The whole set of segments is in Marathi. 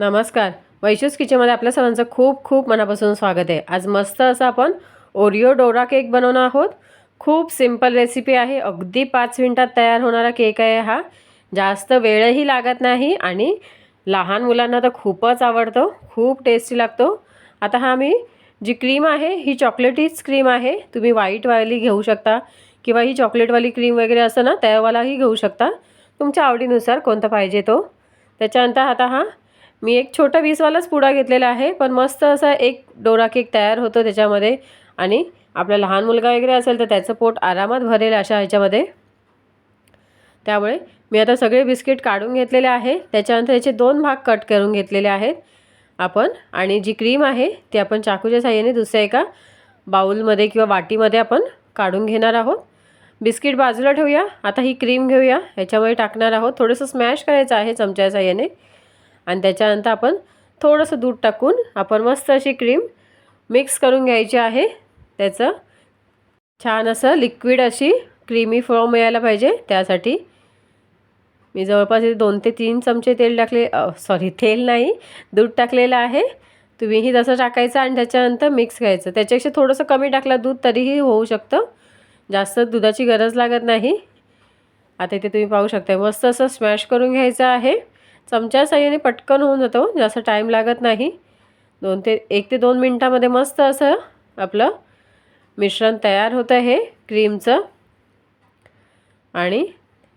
नमस्कार. वैशूस किचनमध्ये आपल्या सर्वांचं खूप खूप मनापासून स्वागत आहे. आज मस्त असं आपण ओरिओ डोरा केक बनवणार आहोत. खूप सिंपल रेसिपी आहे. अगदी पाच मिनटात तयार होणारा केक आहे हा. जास्त वेळही लागत नाही आणि लहान मुलांना तर खूपच आवडतो. खूप टेस्टी लागतो. आता हा मी जी क्रीम आहे ही चॉकलेटीच क्रीम आहे. तुम्ही व्हाईटवाली घेऊ शकता किंवा ही चॉकलेटवाली क्रीम वगैरे असं ना त्यावालाही घेऊ शकता. तुमच्या आवडीनुसार कोणता पाहिजे तो. त्याच्यानंतर आता हा मी एक छोटा वीसवालाच पुडा घेतलेला आहे पण मस्त असा एक डोरा केक तयार होतो त्याच्यामध्ये. आणि आपला लहान मुलगा वगैरे असेल तर त्याचं पोट आरामात भरेल अशा ह्याच्यामध्ये. त्यामुळे मी आता सगळे बिस्किट काढून घेतलेले आहे. त्याच्यानंतर याचे दोन भाग कट करून घेतलेले आहेत आपण. आणि जी क्रीम आहे ती आपण चाकूच्या साह्याने दुसऱ्या एका बाऊलमध्ये किंवा वाटीमध्ये आपण काढून घेणार आहोत. बिस्किट बाजूला ठेवूया. आता ही क्रीम घेऊया. ह्याच्यामध्ये टाकणार आहोत. थोडंसं स्मॅश करायचं आहे चमच्या साह्याने. आणि त्याच्यानंतर आपण थोडंसं दूध टाकून आपण मस्त अशी क्रीम मिक्स करून घ्यायची आहे. त्याचं छान असं लिक्विड अशी क्रीमी फॉर्म मिळायला पाहिजे. त्यासाठी मी जवळपास इथे दोन ते तीन चमचे तेल टाकले सॉरी तेल नाही दूध टाकलेलं आहे. तुम्हीही तसं टाकायचं आणि त्याच्यानंतर मिक्स घ्यायचं. त्याच्यापेक्षा थोडंसं कमी टाकलं दूध तरीही होऊ शकतं. जास्त दुधाची गरज लागत नाही. आता इथे तुम्ही पाहू शकता मस्त असं स्मॅश करून घ्यायचं आहे. चमच्या साह्याने पटकन होऊन जातो जास्त टाईम लागत नाही. दोन ते एक ते दोन मिनटामध्ये मस्त असं आपलं मिश्रण तयार होतं हे क्रीमचं आणि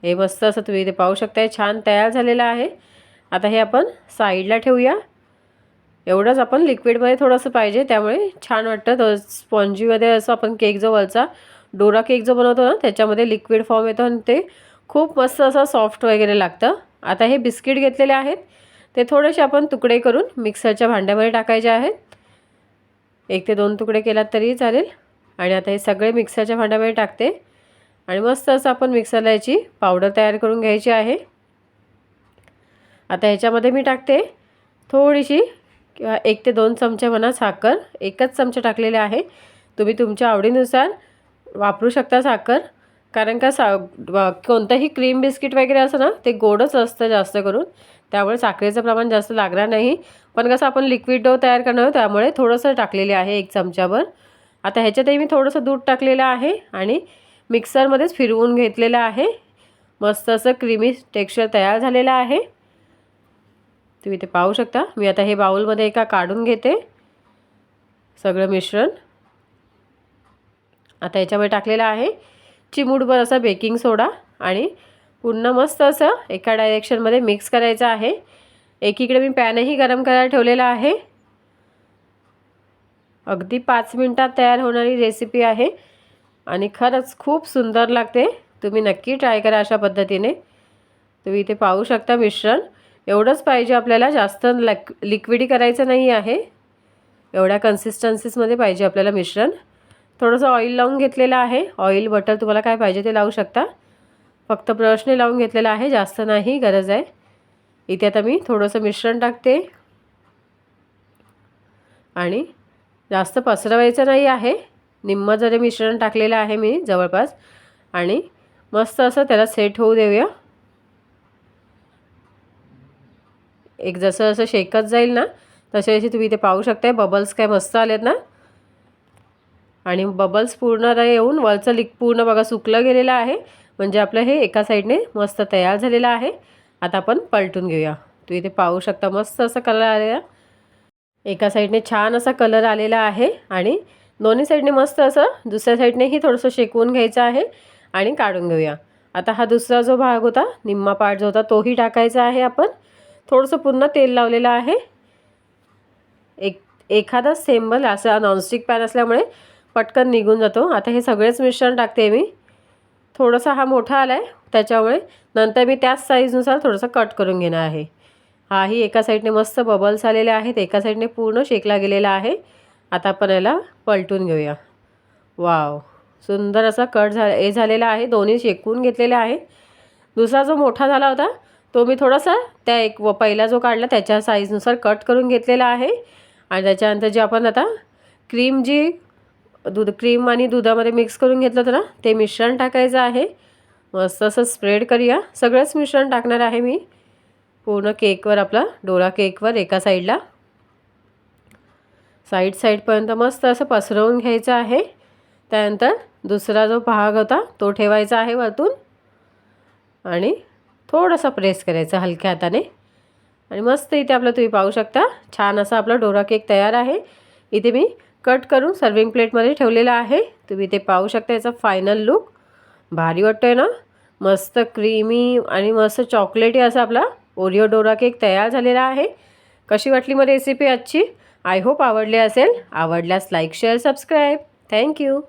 हे मस्त असं तुम्ही इथे पाहू शकता छान तयार झालेलं आहे. आता हे आपण साईडला ठेवूया. एवढंच आपण लिक्विडमध्ये थोडंसं पाहिजे त्यामुळे छान वाटतं. तो स्पॉन्जीमध्ये असं आपण केक जो वरचा डोरा केक जो बनवतो ना त्याच्यामध्ये लिक्विड फॉर्म येतो आणि ते खूप मस्त असं सॉफ्ट वगैरे लागतं. आता हे बिस्किट घेतलेले आहेत. ते थोडेसे आपण तुकडे करून मिक्सरच्या भांड्यामध्ये टाकायचे आहेत. एक ते दोन तुकडे केलात तरीही चालेल. आणि आता हे सगळे मिक्सरच्या भांड्यामध्ये टाकते. आणि मस्त असं आपण मिक्सरला याची पावडर तयार करून घ्यायची आहे. आता ह्याच्यामध्ये मी टाकते थोडीशी किंवा एक ते दोन चमचे म्हणा साखर. एकच चमचा टाकलेले आहे. तुम्ही तुमच्या आवडीनुसार वापरू शकता साखर. कारण का सा कोणतंही क्रीम बिस्किट वगैरे असं ना ते गोडच असतं जास्त करून. त्यामुळे साखरेचं प्रमाण जास्त लागणार नाही. पण कसं आपण लिक्विड डो तयार करणार त्यामुळे थोडंसं टाकलेले आहे एक चमच्यावर आता ह्याच्यातही मी थोडंसं दूध टाकलेलं आहे आणि मिक्सरमध्येच फिरवून घेतलेलं आहे. मस्त असं क्रीमी टेक्स्चर तयार झालेलं आहे. तुम्ही ते पाहू शकता. मी आता हे बाऊलमध्ये एका काढून घेते. सगळं मिश्रण. आता याच्यामध्ये टाकलेलं आहे. चिमूटभर असा बेकिंग सोडा आणि पुन्हा मस्त असं एका डायरेक्शनमध्ये मिक्स करायचं आहे. एकीकडे मी पॅनही गरम करायला ठेवलेला आहे. अगदी पाच मिनटात तयार होणारी रेसिपी आहे आणि खरंच खूप सुंदर लागते. तुम्ही नक्की ट्राय करा अशा पद्धतीने. तुम्ही इथे पाहू शकता मिश्रण. एवढंच पाहिजे आपल्याला जास्त लक लिक्विडी करायचं नाही आहे. एवढ्या कन्सिस्टन्सीसमध्ये पाहिजे आपल्याला मिश्रण. थोडंसं ऑइल लावून घेतलेलं आहे. ऑइल बटर तुम्हाला काय पाहिजे ते लावू शकता. फक्त ब्रशने लावून घेतलेलं आहे. जास्त नाही गरज आहे. इथे आता मी थोडंसं मिश्रण टाकते. आणि जास्त पसरवायचं नाही आहे. निम्म जरी मिश्रण टाकलेलं आहे मी जवळपास. आणि मस्त असं त्याला सेट होऊ देऊया. एक जसं जसं शेकत जाईल ना तसे असे तुम्ही इथे पाहू शकताय. बबल्स काय मस्त आलेत ना. आणि बबल्स पूर्ण येऊन वरचं लिक पूर्ण बघा सुकलं गेलेलं आहे. म्हणजे आपलं हे एका साईडने मस्त तयार झालेलं आहे. आता आपण पलटून घेऊया. तू इथे पाहू शकता मस्त असं कलर आलेला. एका साईडने छान असा कलर आलेला आहे आणि दोन्ही साईडने मस्त असं दुसऱ्या साईडनेही थोडंसं शेकवून घ्यायचं आहे आणि काढून घेऊया. आता हा दुसरा जो भाग होता निम्मा पार्ट जो होता तोही टाकायचा आहे आपण. थोडंसं पुन्हा तेल लावलेलं आहे. एक एखादा सेंबल असा नॉनस्टिक पॅन असल्यामुळे पटकन निघून जातो. आता हे सगळेच मिश्रण टाकते मी. थोडंसं हा मोठा आला आहे त्याच्यामुळे नंतर मी त्याच साईजनुसार थोडंसं कट करून घेणार आहे. हाही एका साईडने मस्त बबल्स आलेले आहेत. एका साईडने पूर्ण शेकला गेलेला आहे. आता आपण याला पलटून घेऊया. वाव सुंदर असा कट झा हे झालेला आहे. दोन्ही शेकून घेतलेले आहे दुसरा जो मोठा झाला होता तो मी थोडासा त्या एक व पहिला जो काढला त्याच्या साईजनुसार कट करून घेतलेला आहे. आणि त्याच्यानंतर जे आपण आता क्रीम जी दूध क्रीम आणि दुधामध्ये मिक्स करून घेतलं होतं ना ते मिश्रण टाकायचं आहे. मस्त असं स्प्रेड करूया. सगळंच मिश्रण टाकणार आहे मी. पूर्ण केकवर आपला डोरा केकवर एका साईडला साईड साईडपर्यंत मस्त असं पसरवून घ्यायचं आहे. त्यानंतर दुसरा जो भाग होता तो ठेवायचा आहे वरतून. आणि थोडंसं प्रेस करायचं हलक्या हाताने. आणि मस्त इथे आपलं तुम्ही पाहू शकता छान असा आपला डोरा केक तयार आहे. इथे मी कट करून सर्विंग प्लेटमध्ये ठेवलेलं आहे. तुम्ही ते पाहू शकता याचा फायनल लुक भारी वाटतो आहे ना? मस्त क्रीमी आणि मस्त चॉकलेटी असा आपला ओरिओ डोरा केक तयार झालेला आहे. कशी वाटली मग रेसिपी आजची? आय होप आवडली असेल. आवडल्यास लाईक शेअर सबस्क्राईब थँक्यू